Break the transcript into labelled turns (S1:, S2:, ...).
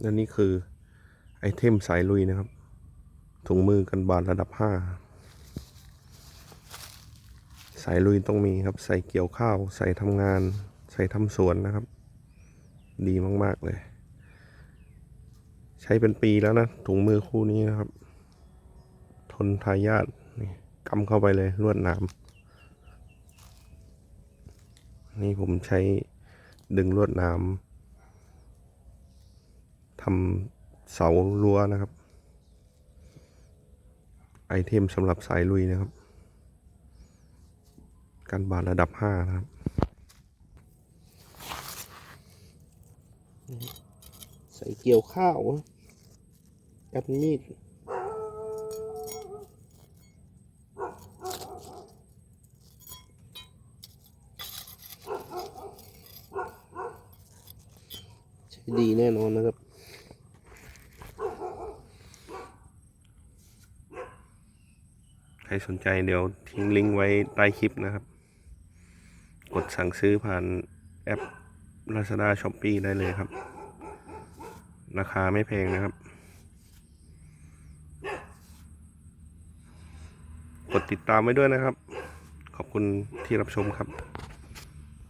S1: และนี่คือไอเทมสายลุยนะครับ ถุงมือกันบาดระดับห้าสายลุยต้องมีครับ ใส่เกี่ยวข้าว ใส่ทำงาน ใส่ทำสวนนะครับ ดีมาก ๆ เลย ใช้เป็นปีแล้วนะ ถุงมือคู่นี้นะครับ ทนทายาทนี่กำเข้าไปเลยลวดหนามนี่ผมใช้ดึงลวดหนาม ทำเสารั้วนะครับ ไอเทมสำหรับสายลุยนะครับ การบาดระดับห้านะครับ ใส่เกี่ยวข้าวกับมีดใช้ดีแน่นอนนะครับ ใครสนใจเดี๋ยวทิ้งลิงก์ไว้ใต้คลิปนะครับ กดสั่งซื้อผ่านแอป Lazada s h o p e e ได้เลยครับ ราคาไม่แพงนะครับ กดติดตามไว้ด้วยนะครับ ขอบคุณที่รับชมครับ